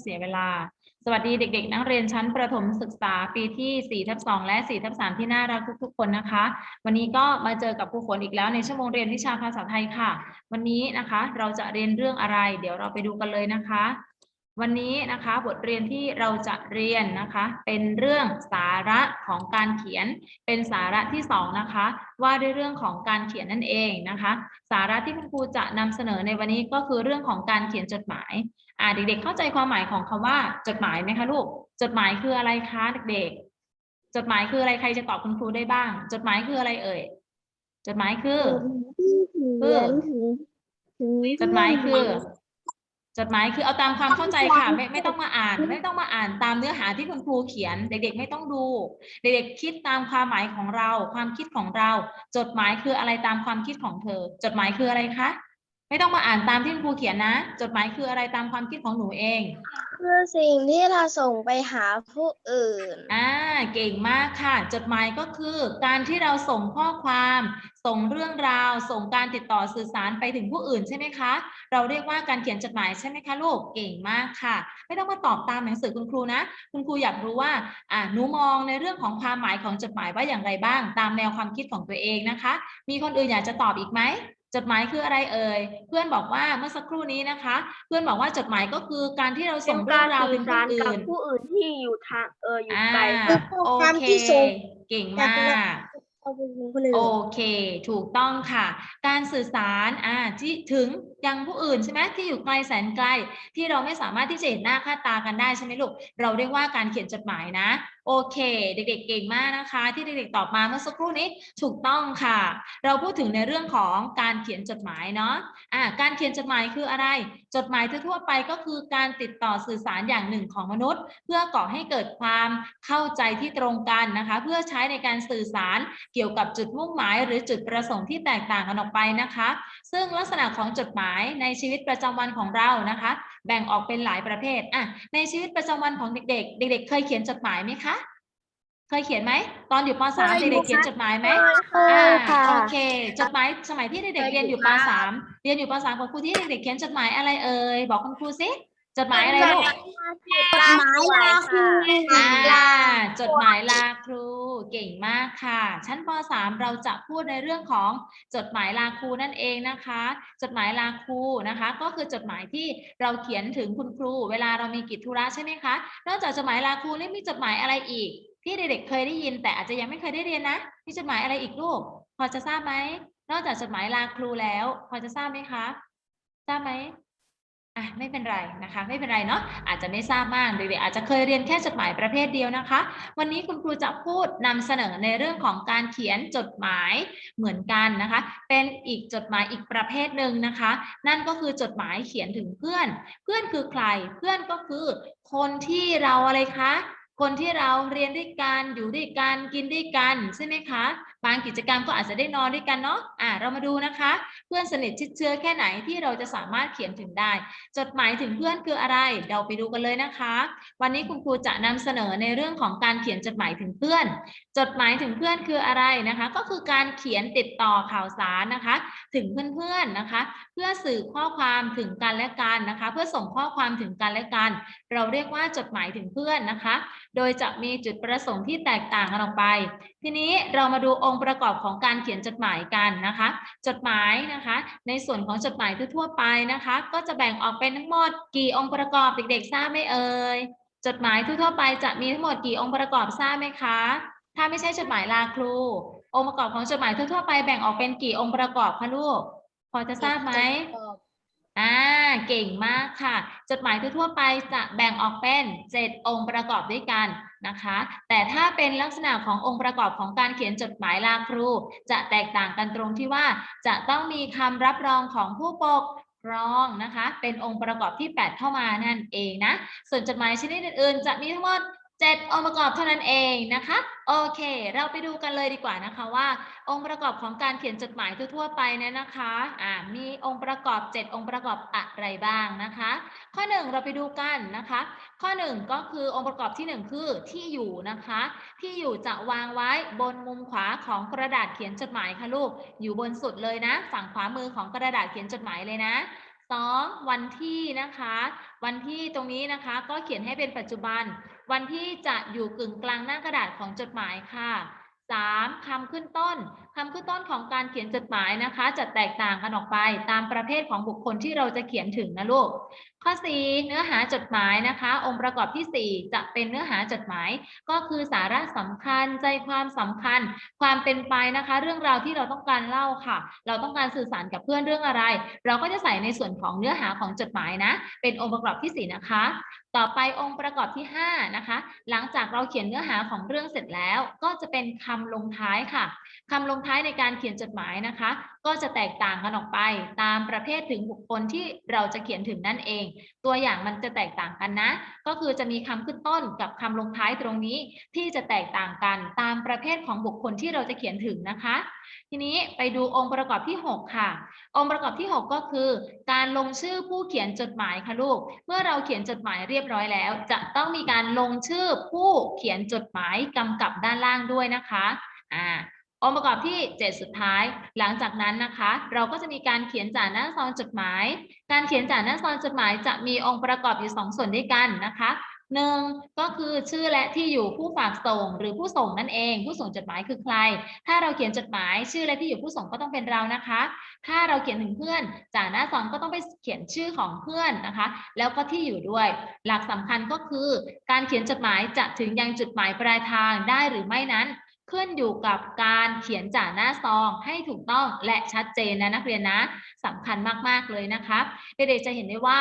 เสียเวลา สวัสดีเด็ก ๆ นักเรียนชั้นประถมศึกษาปีที่4ทับ2และ4ทับ3ที่น่ารักทุก ๆ คนนะคะ วันนี้ก็มาเจอกับครูฝนอีกแล้วในชั่วโมงเรียนวิชาภาษาไทยค่ะ วันนี้นะคะเราจะเรียนเรื่องอะไร เดี๋ยวเราไปดูกันเลยนะคะ วันนี้นะคะบทเรียนที่เราจะเรียนนะคะ เป็นเรื่องสาระของการเขียนเป็นสาระที่สองนะคะว่าด้วยเรื่องของการเขียนนั่นเองนะคะ สาระที่คุณครูจะนำเสนอในวันนี้ก็คือเรื่องของการเขียนจดหมาย อ่าเด็กๆเข้าใจความหมายของคำว่าจดหมายไหมคะลูก จดหมายคืออะไรคะเด็กๆ จดหมายคืออะไรใครจะตอบคุณครูได้บ้าง จดหมายคืออะไรเอ่ย จดหมายคือเขียนถึงถึงจดหมายคือ จดหมายคือเอาตามความเข้าใจค่ะ ไม่ไม่ต้องมาอ่าน ไม่ต้องมาอ่านตามเนื้อหาที่คุณครูเขียน เด็ก ๆ ไม่ต้องดู เด็กๆคิดตามความหมายของเรา ความคิดของเรา จดหมายคืออะไรตามความคิดของเธอ จดหมายคืออะไรคะ ไม่ต้องมาอ่านตามที่คุณครูเขียนนะ จดหมายคืออะไรตามความคิดของหนูเอง คือสิ่งที่เราส่งไปหาผู้อื่น อ่า เก่งมากค่ะ จดหมายก็คือ การที่เราส่งข้อความ ส่งเรื่องราว ส่งการติดต่อสื่อสารไปถึงผู้อื่นใช่ไหมคะ เราเรียกว่าการเขียนจดหมายใช่ไหมคะลูก เก่งมากค่ะ ไม่ต้องมาตอบตามหนังสือคุณครูนะ คุณครูอยากรู้ว่า อ่าหนูมองในเรื่องของความหมายของจดหมายว่าอย่างไรบ้าง ตามแนวความคิดของตัวเองนะคะ มีคนอื่นอยากจะตอบอีกไหม จดหมายคืออะไรเอ่ย เพื่อนบอกว่าเมื่อสักครู่นี้นะคะ เพื่อนบอกว่าจดหมายก็คือการที่เราเป็ส่งนเรื่กาองรราวสื่ถึองคสานรกับอื่นผู้อื่นที่อยู่ทางเอออยู่อ่าไกลโอความเคที่ส่งเก่งจากมาก เอาไปถึงคนอื่นโอเค ถูกต้องค่ะ การสื่อสารอ่าที่ถึงยังผู้อื่นใช่ไหมที่อยู่ไกลแสนไกล ที่เราไม่สามารถที่จะเห็นหน้าค่าตากันได้ใช่ไหมลูก เราเรียกว่าการเขียนจดหมายนะ โอเค เด็ก ๆ เก่งมากนะคะ ที่เด็กๆตอบมาเมื่อสักครู่นี้ถูกต้องค่ะ เราพูดถึงในเรื่องของการเขียนจดหมายเนาะอ่าการเขียนจดหมายคืออะไร จดหมายทั่วๆไปก็คือการติดต่อสื่อสารอย่างหนึ่งของมนุษย์ เพื่อก่อให้เกิดความเข้าใจที่ตรงกันนะคะ เพื่อใช้ในการสื่อสารกี่ยวกับจุดมุ่งหมาย หรือจุดประสงค์ที่แตกต่างกันออกไปนะคะ ซึ่งลักษณะของจดหมายในชีวิตประจำวันของเรานะคะ แบ่งออกเป็นหลายประเภทอะในชีวิตประจำวันของเด็ก ๆ เด็ก ๆ เคยเขียนจดหมายไหมคะเคยเขียนไหม ตอนอยู่ป .3 เด็กๆเขียนจดหมายไหมอ่าค่ะโอเค จดหมายสมัยที่เด็กๆเรียนอยู่ป .3 เรียนอยู่ป .3 กับครูที่เด็กๆเขียนจดหมายอะไรเอ่ยบอกคุณครูสิ จดหมายอะไรลูกจดหมายลาครูอ่าจดหมายลาครู เก่งมากค่ะ ชั้นป .3 เราจะพูดในเรื่องของจดหมายลาครูนั่นเองนะคะ จดหมายลาครูนะคะ ก็คือจดหมายที่เราเขียนถึงคุณครู เวลาเรามีกิจธุระใช่ไหมคะ นอกจากจดหมายลาครูแล้วมีจดหมายอะไรอีก ที่เด็กๆเคยได้ยิน แต่อาจจะยังไม่เคยได้เรียนนะ มีจดหมายอะไรอีกลูก พอจะทราบไหม นอกจากจดหมายลาครูแล้ว พอจะทราบไหมคะ ทราบไหม อะไม่เป็นไรนะคะ ไม่เป็นไรเนาะอาจจะไม่ทราบมากเด็กๆอาจจะเคยเรียนแค่จดหมายประเภทเดียวนะคะ วันนี้คุณครูจะพูดนำเสนอในเรื่องของการเขียนจดหมายเหมือนกันนะคะ เป็นอีกจดหมายอีกประเภทหนึ่งนะคะ นั่นก็คือจดหมายเขียนถึงเพื่อน เพื่อนคือใคร เพื่อนก็คือ คนที่เราอะไรคะ คนที่เราเรียนด้วยกันอยู่ด้วยกันกินด้วยกันใช่ไหมคะ บางกิจกรรมก็อาจจะได้นอนด้วยกันเนาะอ่าเรามาดูนะคะ เพื่อนสนิทชิดเชื้อแค่ไหนที่เราจะสามารถเขียนถึงได้ จดหมายถึงเพื่อนคืออะไร เราไปดูกันเลยนะคะ วันนี้คุณครูจะนำเสนอในเรื่องของการเขียนจดหมายถึงเพื่อน จดหมายถึงเพื่อนคืออะไรนะคะ ก็คือการเขียนติดต่อข่าวสารนะคะ ถึงเพื่อนๆนะคะ เพื่อสื่อข้อความถึงกันและกันนะคะ เพื่อส่งข้อความถึงกันและกัน เราเรียกว่าจดหมายถึงเพื่อนนะคะ โดยจะมีจุดประสงค์ที่แตกต่างกันออกไป ทีนี้เรามาดูองค์ประกอบของการเขียนจดหมายกันนะคะ จดหมายนะคะ ในส่วนของจดหมายทั่วๆไปนะคะ ก็จะแบ่งออกเป็นทั้งหมดกี่องค์ประกอบเด็กๆ ทราบไหมเอ่ยจดหมายทั่วๆไปจะมีทั้งหมดกี่องค์ประกอบทราบไหมคะ ถ้าไม่ใช่จดหมายลาครู องค์ประกอบของจดหมายทั่วๆไปแบ่งออกเป็นกี่องค์ประกอบคะลูกพอจะทราบไหมอ่าเก่งมากค่ะ จดหมายทั่วๆไปจะแบ่งออกเป็น 7 องค์ประกอบด้วยกัน นะคะ แต่ถ้าเป็นลักษณะขององค์ประกอบของการเขียนจดหมายลาครู จะแตกต่างกันตรงที่ว่า จะต้องมีคำรับรองของผู้ปกครองนะคะ เป็นองค์ประกอบที่ 8 เข้ามานั่นเองนะ ส่วนจดหมายชนิดอื่นๆ จะมีทั้งหมด 7 องค์ประกอบเท่านั้นเองนะคะ โอเค เราไปดูกันเลยดีกว่านะคะว่า องค์ประกอบของการเขียนจดหมายทั่วๆไปเนี่ยนะคะอ่ามีองค์ประกอบ 7 องค์ประกอบอะไรบ้างนะคะ ข้อ 1 เราไปดูกันนะคะ ข้อ 1 ก็คือองค์ประกอบที่ 1 คือที่อยู่นะคะ ที่อยู่จะวางไว้บนมุมขวาของกระดาษเขียนจดหมายค่ะลูก อยู่บนสุดเลยนะ ฝั่งขวามือของกระดาษเขียนจดหมายเลยนะสองวันที่นะคะ วันที่ตรงนี้นะคะก็เขียนให้เป็นปัจจุบัน วันที่จะอยู่กึ่งกลางหน้ากระดาษของจดหมายค่ะสามคำขึ้นต้นคำขึ้นต้นของการเขียนจดหมายนะคะ จะแตกต่างกันออกไปตามประเภทของบุคคลที่เราจะเขียนถึงนะลูกข้อ 4 เนื้อหาจดหมายนะคะ องค์ประกอบทีสี่4 จะเป็นเนื้อหาจดหมาย ก็คือสาระสำคัญใจความสำคัญ ความเป็นไปนะคะ เรื่องราวที่เราต้องการเล่าค่ะ เราต้องการสื่อสารกับเพื่อนเรื่องอะไร เราก็จะใส่ในส่วนของเนื้อหาของจดหมายนะ เป็นองค์ประกอบที่ 4 นะคะ ต่อไปองค์ประกอบที่ 5 นะคะ หลังจากเราเขียนเนื้อหาของเรื่องเสร็จแล้ว ก็จะเป็นคำลงท้ายค่ะคำลงท้ายในการเขียนจดหมายนะคะ ก็จะแตกต่างกันออกไปตามประเภทถึงบุคคลที่เราจะเขียนถึงนั่นเอง ตัวอย่างมันจะแตกต่างกันนะ ก็คือจะมีคำขึ้นต้นกับคำลงท้ายตรงนี้ ที่จะแตกต่างกันตามประเภทของบุคคลที่เราจะเขียนถึงนะคะ ทีนี้ไปดูองค์ประกอบที่ 6 ค่ะ องค์ประกอบที่ 6 ก็คือ การลงชื่อผู้เขียนจดหมายค่ะลูก เมื่อเราเขียนจดหมายเรียบร้อยแล้ว จะต้องมีการลงชื่อผู้เขียนจดหมายกำกับด้านล่างด้วยนะคะอ่า องค์ประกอบที่ 7 สุดท้าย หลังจากนั้นนะคะ เราก็จะมีการเขียนจ่าหน้าซองจดหมาย การเขียนจ่าหน้าซองจดหมาย จะมีองค์ประกอบอยู่สองส่วนด้วยกันนะคะหนึ่งก็คือชื่อและที่อยู่ผู้ฝากส่งหรือผู้ส่งนั่นเอง ผู้ส่งจดหมายคือใคร ถ้าเราเขียนจดหมาย ชื่อและที่อยู่ผู้ส่งก็ต้องเป็นเรานะคะ ถ้าเราเขียนถึงเพื่อนจ่าหน้าซองก็ต้องไปเขียนชื่อของเพื่อนนะคะ แล้วก็ที่อยู่ด้วย หลักสำคัญก็คือ การเขียนจดหมายจะถึงยังจุดหมายปลายทางได้หรือไม่นั้น ขึ้นอยู่กับการเขียนจ่าหน้าซองให้ถูกต้องและชัดเจนนะนักเรียนนะสำคัญมากๆเลยนะคะเด็กๆจะเห็นได้ว่า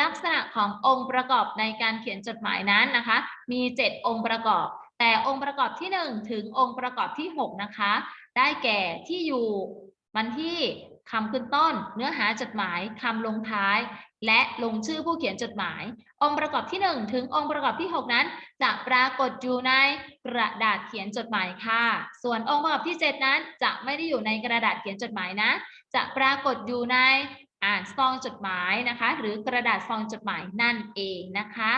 ลักษณะขององค์ประกอบในการเขียนจดหมายนั้นนะคะ มี 7 องค์ประกอบ แต่องค์ประกอบที่ 1 ถึงองค์ประกอบที่ 6 นะคะ ได้แก่ที่อยู่วันที่คำขึ้นต้น เนื้อหาจดหมายคำลงท้าย และลงชื่อผู้เขียนจดหมาย องค์ประกอบที่ 1 ถึงองค์ประกอบที่ 6 นั้น จะปรากฏอยู่ในกระดาษเขียนจดหมายค่ะ ส่วนองค์ประกอบที่ 7 นั้น จะไม่ได้อยู่ในกระดาษเขียนจดหมายนะ จะปรากฏอยู่ในอ่านซองจดหมายนะคะ หรือกระดาษซองจดหมายนั่นเองนะคะ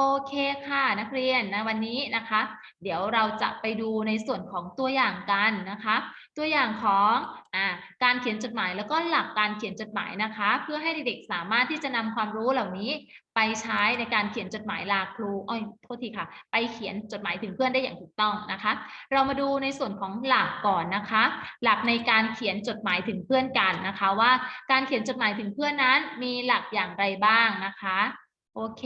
โอเคค่ะนักเรียนนะวันนี้นะคะ เดี๋ยวเราจะไปดูในส่วนของตัวอย่างกันนะคะ ตัวอย่างของอการเขียนจดหมายแล้วก็หลักการเขียนจดหมายนะคะ เพื่อให้เด็กๆสามารถที่จะนำความรู้เหล่านี้ไปใช้ในการเขียนจดหมายลาครูอ้อยโทษทีค่ะ ไปเขียนจดหมายถึงเพื่อนได้อย่างถูกต้องนะคะ เรามาดูในส่วนของหลักก่อนนะคะ หลักในการเขียนจดหมายถึงเพื่อนกันนะคะ ว่าการเขียนจดหมายถึงเพื่อนนั้นมีหลักอย่างไรบ้างนะคะ โอเค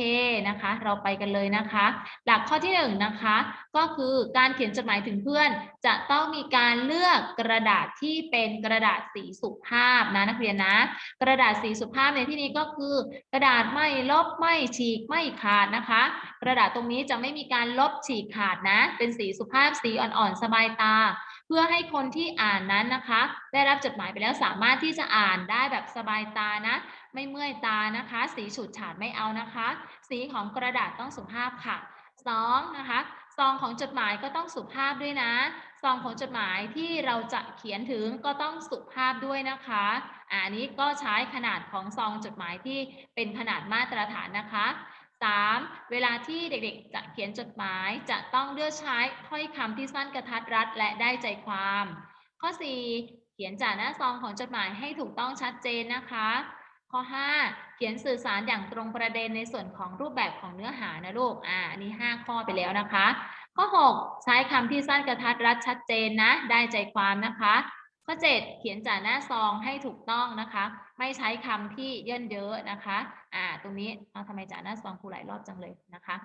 นะคะ เราไปกันเลยนะคะ หลักข้อที่หนึ่งนะคะ ก็คือการเขียนจดหมายถึงเพื่อน จะต้องมีการเลือกกระดาษที่เป็นกระดาษสีสุภาพนะนักเรียนนะ กระดาษสีสุภาพในที่นี้ก็คือ กระดาษไม่ลบไม่ฉีกไม่ขาดนะคะ กระดาษตรงนี้จะไม่มีการลบฉีกขาดนะ เป็นสีสุภาพสีอ่อนๆสบายตา พื่อให้คนที่อ่านนั้นนะคะ ได้รับจดหมายไปแล้วสามารถที่จะอ่านได้แบบสบายตานะ ไม่เมื่อยตานะคะ สีฉูดฉาดไม่เอานะคะ สีของกระดาษต้องสุภาพค่ะสองนะคะซองของจดหมายก็ต้องสุภาพด้วยนะซองของจดหมายที่เราจะเขียนถึงก็ต้องสุภาพด้วยนะคะอะอันนี้ก็ใช้ขนาดของซองจดหมายที่เป็นขนาดมาตรฐานนะคะ 3. เวลาที่เด็กๆ จะเขียนจดหมายจะต้องเลือกใช้ถ้อยคำที่สั้นกระทัดรัดและได้ใจความ ข้อ 4. เขียนจากหน้าซองของจดหมายให้ถูกต้องชัดเจนนะคะ ข้อ 5 เขียนสื่อสารอย่างตรงประเด็นในส่วนของรูปแบบของเนื้อหานะลูก อ่านนี้5ข้อไปแล้วนะคะ ข้อ 6 ใช้คำที่สั้นกระทัดรัดชัดเจนนะ ได้ใจความนะคะ ข้อ 7 เขียนจ่าหน้าซองให้ถูกต้องนะคะ ไม่ใช้คำที่เยินเยอะนะคะ อ่า ตรงนี้เอาทำไมจ่าหน้าซองครูหลายรอบจังเลยนะคะ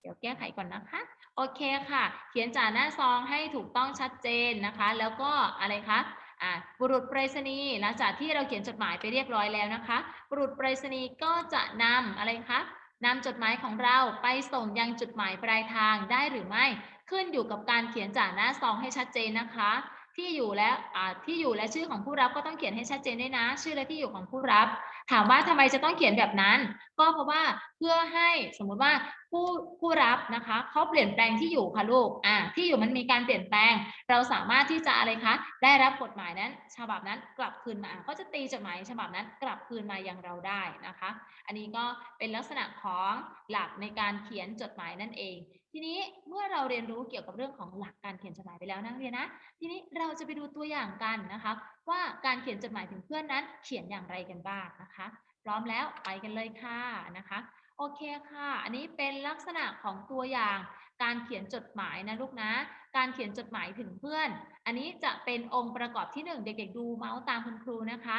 เดี๋ยวแก้ไขก่อนนะคะ โอเคค่ะ เขียนจ่าหน้าซองให้ถูกต้องชัดเจนนะคะ แล้วก็อะไรคะอ่าบุรุษไปรษณีย์หลังจากที่เราเขียนจดหมายไปเรียบร้อยแล้วนะคะ บุรุษไปรษณีย์ก็จะนำอะไรคะนำจดหมายของเราไปส่งยังจุดหมายปลายทางได้หรือไม่ ขึ้นอยู่กับการเขียนจ่าหน้าซองให้ชัดเจนนะคะ ที่อยู่และที่อยู่และชื่อของผู้รับก็ต้องเขียนให้ชัดเจนด้วยนะ ชื่อและที่อยู่ของผู้รับ ถามว่าทำไมจะต้องเขียนแบบนั้น ก็เพราะว่าเพื่อให้สมมุติว่าผู้ผู้รับนะคะเขาเปลี่ยนแปลงที่อยู่ค่ะลูกอ่าที่อยู่มันมีการเปลี่ยนแปลง เราสามารถที่จะอะไรคะ ได้รับกฎหมายนั้น ฉบับนั้นกลับคืนมาก็จะตีจดหมายฉบับนั้นกลับคืนมายังเราได้นะคะ อันนี้ก็เป็นลักษณะของหลักในการเขียนจดหมายนั่นเอง ทีนี้เมื่อเราเรียนรู้เกี่ยวกับเรื่องของหลักการเขียนจดหมายไปแล้วนักเรียนนะ ทีนี้เราจะไปดูตัวอย่างกันนะคะ ว่าการเขียนจดหมายถึงเพื่อนนั้น เขียนอย่างไรกันบ้างนะคะ พร้อมแล้วไปกันเลยค่ะนะคะโอเคค่ะ อันนี้เป็นลักษณะของตัวอย่างการเขียนจดหมายนะลูกนะ การเขียนจดหมายถึงเพื่อน อันนี้จะเป็นองค์ประกอบที่หนึ่งเด็ก ๆ ดูเมาส์ตามคุณครูนะคะ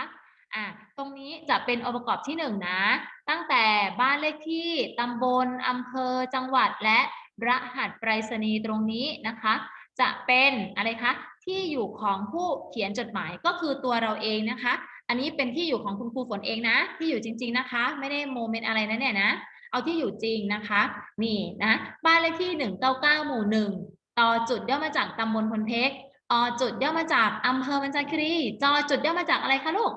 อะตรงนี้จะเป็นองค์ประกอบที่หนึ่งนะ ตั้งแต่บ้านเลขที่ ตำบล อำเภอ จังหวัดและ รหัสไปรษณีย์ตรงนี้นะคะ จะเป็นอะไรคะที่อยู่ของผู้เขียนจดหมายก็คือตัวเราเองนะคะ อันนี้เป็นที่อยู่ของคุณครูฝนเองนะ ที่อยู่จริง ๆนะคะ ไม่ได้โมเมนต์อะไรนะเนี่ยนะ เอาที่อยู่จริงนะคะ นี่นะบ้านเลขที่ 199 หมู่ 1 ต่อจุดย่อมาจากตำบลพลเพกอจุดย่อมาจากอำเภอมันจาคีรีจอจุดย่อมาจากอะไรคะลูก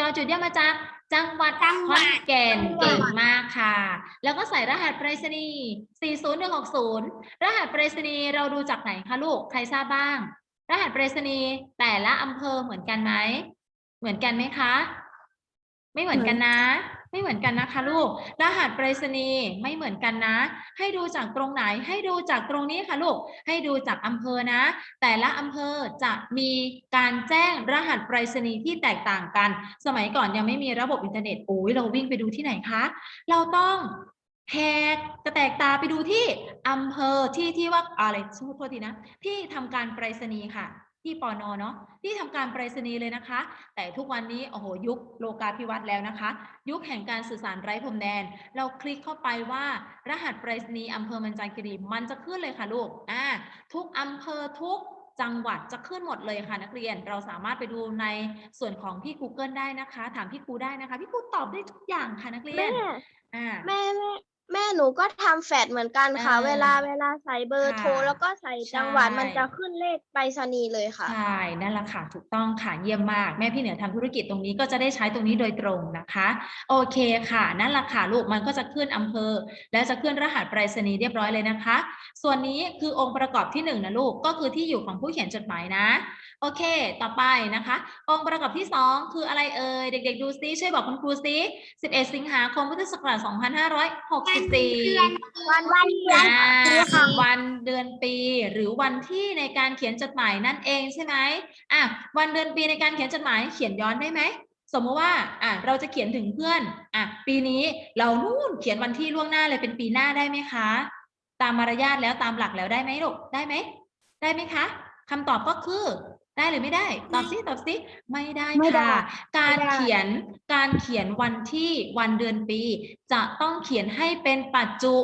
จอจุดย่อมาจากจังหวัดจังขหวัอดนแก่นจังหวัดเก่งมากค่ะ แล้วก็ใส่รหัสไปรษณีย์40160 รหัสไปรษณีย์เราดูจากไหนคะลูก ใครทราบบ้าง รหัสไปรษณีย์แต่ละอำเภอเหมือนกันไหม เหมือนกันไหมคะ ไม่เหมือนกันนะ ไม่เหมือนกันนะคะลูก รหัสไปรษณีย์ไม่เหมือนกันนะ ให้ดูจากตรงไหน ให้ดูจากตรงนี้ค่ะลูก ให้ดูจากอำเภอนะ แต่ละอำเภอจะมีการแจ้งรหัสไปรษณีย์ที่แตกต่างกัน สมัยก่อนยังไม่มีระบบอินเทอร์เน็ต โอ้ยเราวิ่งไปดูที่ไหนคะ เราต้องแหกกระแตกตาไปดูที่อำเภอที่ที่ว่าอะไรสู้โทษทีนะ ที่ทำการไปรษณีย์ค่ะ ที่ปอนอเนาะที่ทำการไปรษณีย์เลยนะคะ แต่ทุกวันนี้โอ้โหยุคโลกาภิวัตน์แล้วนะคะ ยุคแห่งการสื่อสารไร้พรมแดน เราคลิกเข้าไปว่ารหัสไปรษณีย์อำเภอมันจาคีรีมันจะขึ้นเลยค่ะลูกอ่าทุกอำเภอทุกจังหวัดจะขึ้นหมดเลยค่ะนักเรียนเราสามารถไปดูในส่วนของพี่ Google ได้นะคะ ถามพี่ครูได้นะคะ พี่ครูตอบได้ทุกอย่างค่ะนักเรียแม่นอ่าแม่แม่ แม่หนูก็ทำแฟดเหมือนกันค่ะ อ่าเวลาเวลาใส่เบอร์โทร ค่ะแล้วก็ใส่จังหวัดใช่ มันจะขึ้นเลขไปรษณีย์เลยค่ะ ใช่นั่นแหละค่ะ ถูกต้องค่ะ เยี่ยมมาก แม่พี่เหนือทำธุรกิจตรงนี้ก็จะได้ใช้ตรงนี้โดยตรงนะคะ โอเคค่ะ นั่นแหละค่ะลูก มันก็จะขึ้นอำเภอ และจะขึ้นรหัสไปรษณีย์เรียบร้อยเลยนะคะ ส่วนนี้คือองค์ประกอบที่หนึ่งนะลูก ก็คือที่อยู่ของผู้เขียนจดหมายนะ โอเค ต่อไปนะคะ องค์ประกอบที่สองคืออะไรเอ่ย เด็กๆดูซิช่วยบอกคุณครูซิ 11 สิงหาคมพุทธศักราช2564วันวันเดือนปีค่ะวันเดือนปี หรือวันที่ในการเขียนจดหมายนั่นเองใช่ไหมอะวันเดือนปีในการเขียนจดหมายเขียนย้อนได้ไหมสมมติว่าอะเราจะเขียนถึงเพื่อนอะปีนี้เรานู่นเขียนวันที่ล่วงหน้าเลยเป็นปีหน้าได้ไหมคะ ตามมารยาทแล้วตามหลักแล้วได้ไหมลูกได้ไหมได้ไหมคะคำตอบก็คือ ได้หรือไม่ได้ ตอบสิตอบสิไม่ได้ไม่ได้ค่ะการไม่ได้เขียนการเขียนวันที่วันเดือนปี จะต้องเขียนให้เป็นปัจจุ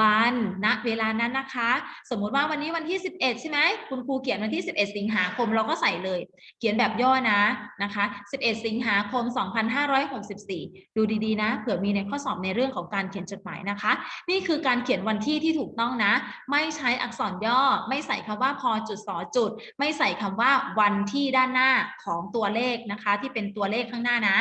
บันณเวลานั้นนะคะ สมมุติว่าวันนี้วันที่ 11 ใช่ไหมคุณครูเขียนวันที่ 11 สิงหาคมเราก็ใส่เลย เขียนแบบย่อนะนะคะ 11 สิงหาคม 2564 ดูดีๆนะเผื่อมีในข้อสอบในเรื่องของการเขียนจดหมายนะคะ นี่คือการเขียนวันที่ที่ถูกต้องนะ ไม่ใช้อักษรย่อ ไม่ใส่คำว่าพอจุดสอจุด ไม่ใส่คำว่าวันที่ด้านหน้าของตัวเลขนะคะ ที่เป็นตัวเลขข้างหน้านะ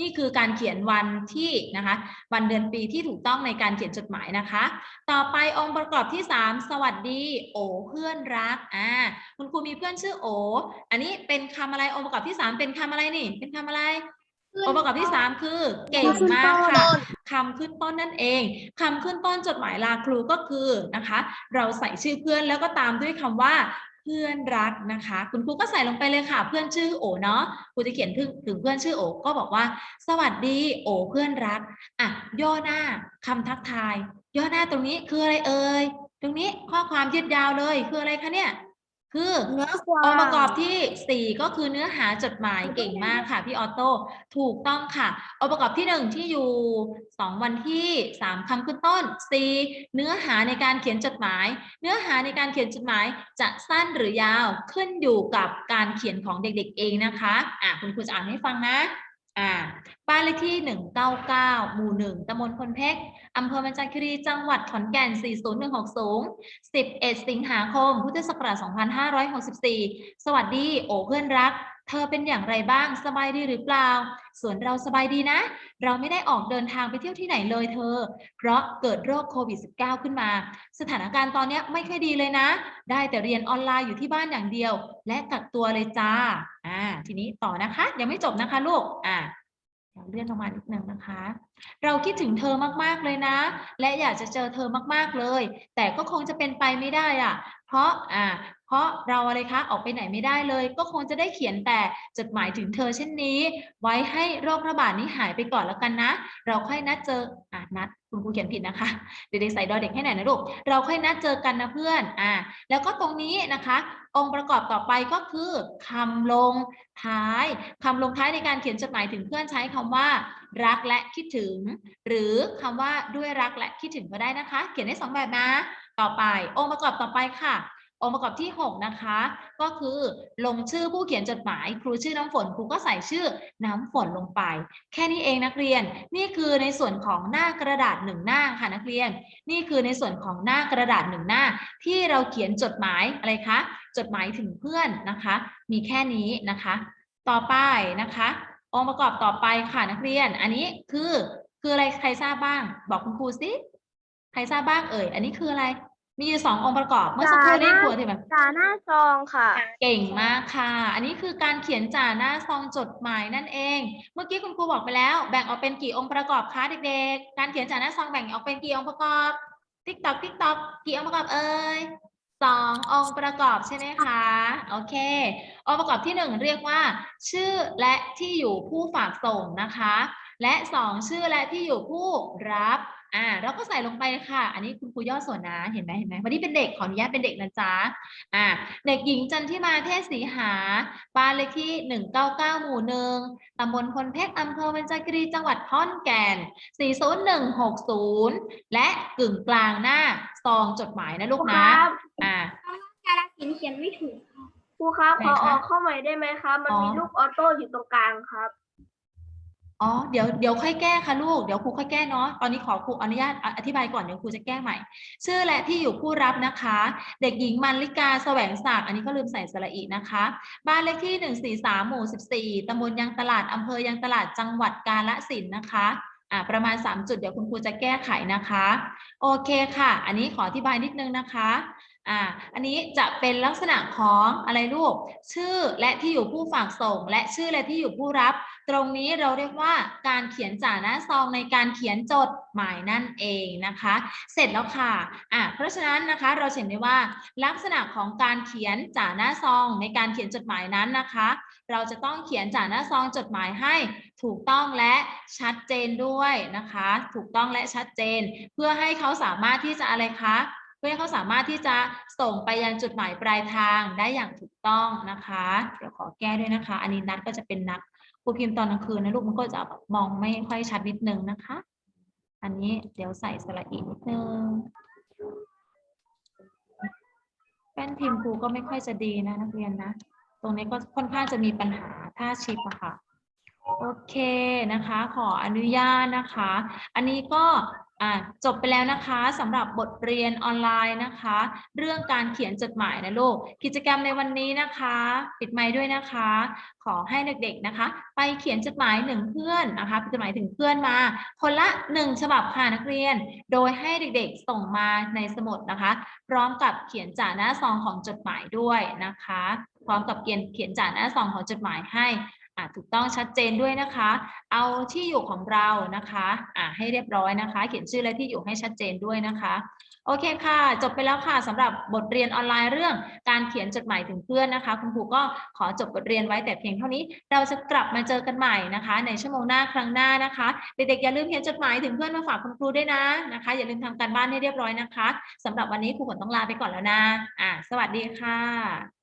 นี่คือการเขียนวันที่นะคะ วันเดือนปีที่ถูกต้องในการเขียนจดหมายนะคะต่อไปองค์ประกอบที่ 3 สวัสดี โอเพื่อนรักอ่าคุณครูมีเพื่อนชื่อโอ อันนี้เป็นคำอะไรองค์ประกอบที่ 3 เป็นคำอะไรนี่ เป็นคำอะไรองค์ประกอบที่ 3 คือเก่งมากค่ะคำขึ้นต้นนั่นเองคำขึ้นต้นจดหมายลาครูก็คือนะคะ เราใส่ชื่อเพื่อนแล้วก็ตามด้วยคำว่าเพื่อนรักนะคะ คุณครูก็ใส่ลงไปเลยค่ะ เพื่อนชื่อโอเนาะครูจะเขียนถึงถึงเพื่อนชื่อโอก็บอกว่า สวัสดีโอเพื่อนรักอะย่อหน้าคำทักทาย ย่อหน้าตรงนี้คืออะไรเอ่ยตรงนี้ข้อความยืดยาวเลยคืออะไรคะเนี่ยคือเนื้อควาองค์ประกอบมที่ 4 ก็คือเนื้อหาจดหมายเก่งมากค่ะพี่ออโต้ถูกต้องค่ะองค์ประกอบที่ 1 ที่อยู่ 2 วันที่ 3คำขึ้นต้น 4 เนื้อหาในการเขียนจดหมาย เนื้อหาในการเขียนจดหมายจะสั้นหรือยาวขึ้นอยู่กับการเขียนของเด็กๆเองนะคะอะคุณครูจะอ่านให้ฟังนะ อ่าบ้านเลขที่ 199 หมู่ 1ตำบลพลเพชรอำเภอมันจาคีรี จังหวัดขอนแก่น 40160 11 สิงหาคม พุทธศักราช2564 สวัสดี โอเพื่อนรัก เธอเป็นอย่างไรบ้างสบายดีหรือเปล่า ส่วนเราสบายดีนะ เราไม่ได้ออกเดินทางไปเที่ยวที่ไหนเลยเธอ เพราะเกิดโรคโควิด -19 ขึ้นมา สถานการณ์ตอนนี้ไม่ค่อยดีเลยนะ ได้แต่เรียนออนไลน์อยู่ที่บ้านอย่างเดียว และกักตัวเลยจ้า อ่า ทีนี้ต่อนะคะ ยังไม่จบนะคะลูก อ่าเดี๋ยวเลื่อนลงมานิดนึงนะคะ เราคิดถึงเธอมากๆเลยนะ และอยากจะเจอเธอมากๆเลย แต่ก็คงจะเป็นไปไม่ได้อะเพราะอ่า เพราะเราอะไรคะออกไปไหนไม่ได้เลย ก็คงจะได้เขียนแต่จดหมายถึงเธอเช่นนี้ ไว้ให้โรคระบาดนี้หายไปก่อนแล้วกันนะ เราค่อยนัดเจออะนัดคุณครูเขียนผิดนะคะ เด็กๆใส่ดอเด็กให้หน่อยนะลูกเราค่อยนัดเจอกันนะเพื่อนอ่าแล้วก็ตรงนี้นะคะ องค์ประกอบต่อไปก็คือคำลงท้ายคำลงท้ายในการเขียนจดหมายถึงเพื่อนใช้คำว่า รักและคิดถึง หรือคำว่าด้วยรักและคิดถึงก็ได้นะคะ เขียนได้สองแบบนะต่อไป องค์ประกอบต่อไปค่ะ องค์ประกอบที่ 6 นะคะ ก็คือลงชื่อผู้เขียนจดหมาย ครูชื่อน้ำฝนครูก็ใส่ชื่อน้ำฝนลงไป แค่นี้เองนักเรียนนี่คือในส่วนของหน้ากระดาษหนึ่งหน้าค่ะนักเรียน นี่คือในส่วนของหน้ากระดาษหนึ่งหน้า ที่เราเขียนจดหมายอะไรคะจดหมายถึงเพื่อนนะคะ มีแค่นี้นะคะ ต่อไปนะคะ องค์ประกอบต่อไปค่ะนักเรียน อันนี้คือคืออะไรใครทราบบ้าง บอกคุณครูสิใครทราบบ้างเอ่ย อันนี้คืออะไร มีอยู่สององค์ประกอบเมื่อสักครู่นี้ครูที่แบบจ่าหน้าซองค่ะ เก่งมากค่ะ อันนี้คือการเขียนจ่าหน้าซองจดหมายนั่นเอง เมื่อกี้คุณครูบอกไปแล้ว แบ่งออกเป็นกี่องค์ประกอบคะเด็กๆ การเขียนจ่าหน้าซองแบ่งออกเป็นกี่องค์ประกอบติ๊กตอกติ๊กตอกกี่องค์ประกอบเอ่ยสององค์ประกอบใช่ไหมคะโอเค องค์ประกอบที่หนึ่งเรียกว่า ชื่อและที่อยู่ผู้ฝากส่งนะคะ และสองชื่อและที่อยู่ผู้รับ อ่าเราก็ใส่ลงไปค่ะ อันนี้คุณครูย่อส่วนนะ เห็นไหมเห็นไหมวันนี้เป็นเด็กขออนุญาตเป็นเด็กนะจ๊ะอ่าเด็กหญิงจันทิมาเทศศรีหาบ้านเลขที่ 199 หมู่หนึ่งตำบลพลเพชรอำเภอเบญจกิรีจังหวัดขอนแก่น 40160 และกึ่งกลางหน้าซองจดหมายนะลูกคนะรับอ่าการสินเขียนไม่ถูกครูครับไหนพอคะเข้าใหม่ได้ไหมครับ มันอ๋อมีลูกออโต้อยู่ตรงกลางครับ อ๋อเดี๋ยวเดี๋ยวค่อยแก้ค่ะลูกเดี๋ยวครูค่อยแก้เนาะตอนนี้ขอครูอนุญาตอธิบายก่อนเดี๋ยวครูจะแก้ใหม่ ชื่อและที่อยู่ผู้รับนะคะ เด็กหญิงมันลิกาแสวงศักดิ์อันนี้ก็ลืมใส่สระอีนะคะ บ้านเลขที่ 143 หมู่ 14ตำบลยังตลาดอำเภอยังตลาดจังหวัดกาฬสินธุ์นะคะอ่าประมาณ 3 จุดเดี๋ยวคุณครูจะแก้ไขนะคะ โอเคค่ะ อันนี้ขออธิบายนิดนึงนะคะ อ่า อันนี้จะเป็นลักษณะของอะไรลูก ชื่อและที่อยู่ผู้ฝากส่ง และชื่อและที่อยู่ผู้รับ ตรงนี้เราเรียกว่าการเขียนจ่าหน้าซองในการเขียนจดหมายนั่นเองนะคะ เสร็จแล้วค่ะ อะเพราะฉะนั้นนะคะเราเห็นได้ว่าลักษณะของการเขียนจ่าหน้าซองในการเขียนจดหมายนั้นนะคะ เราจะต้องเขียนจ่าหน้าซองจดหมายให้ถูกต้องและชัดเจนด้วยนะคะ ถูกต้องและชัดเจน เพื่อให้เขาสามารถที่จะอะไรคะ พื่อให้เขาสามารถที่จะส่งไปยังจุดหมายปลายทางได้อย่างถูกต้องนะคะเดี๋ยวขอแก้ด้วยนะคะ อันนี้นัดก็จะเป็นนักครูพิมพ์ตอนกลางคืนนะลูกมันก็จะแบบมองไม่ค่อยชัดนิดนึงนะคะ อันนี้เดี๋ยวใส่สระอีนิดนึงแป้นพิมพ์ครูก็ไม่ค่อยจะดีนะนักเรียนนะ ตรงนี้ก็ค่อนข้างจะมีปัญหาถ้าชิปอะค่ะ โอเคนะคะ ขออนุญาตนะคะ อันนี้ก็ อ่าจบไปแล้วนะคะสำหรับบทเรียนออนไลน์นะคะ เรื่องการเขียนจดหมายนะลูกกิจกรรมในวันนี้นะคะ ปิดไมค์ด้วยนะคะ ขอให้เด็กๆนะคะ ไปเขียนจดหมายหนึ่งเพื่อนนะคะจดหมายถึงเพื่อนมา คนละหนึ่งฉบับค่ะนักเรียน โดยให้เด็กๆส่งมาในสมุดนะคะ พร้อมกับเขียนจ่าหน้าซองของจดหมายด้วยนะคะ พร้อมกับเขียนเขียนจ่าหน้าซองของจดหมายให้ อ่าถูกต้องชัดเจนด้วยนะคะ เอาที่อยู่ของเรานะคะอ่าให้เรียบร้อยนะคะ เขียนชื่อและที่อยู่ให้ชัดเจนด้วยนะคะโอเคค่ะ จบไปแล้วค่ะสำหรับบทเรียนออนไลน์เรื่องการเขียนจดหมายถึงเพื่อนนะคะ คุณครูก็ขอจบบทเรียนไว้แต่เพียงเท่านี้ เราจะกลับมาเจอกันใหม่นะคะ ในชั่วโมงหน้าครั้งหน้านะคะเด็กๆอย่าลืมเขียนจดหมายถึงเพื่อนมาฝากคุณครูด้วยนะนะคะ อย่าลืมทำการบ้านให้เรียบร้อยนะคะสำหรับวันนี้ครูฝนต้องลาไปก่อนแล้วนะอ่าสวัสดีค่ะ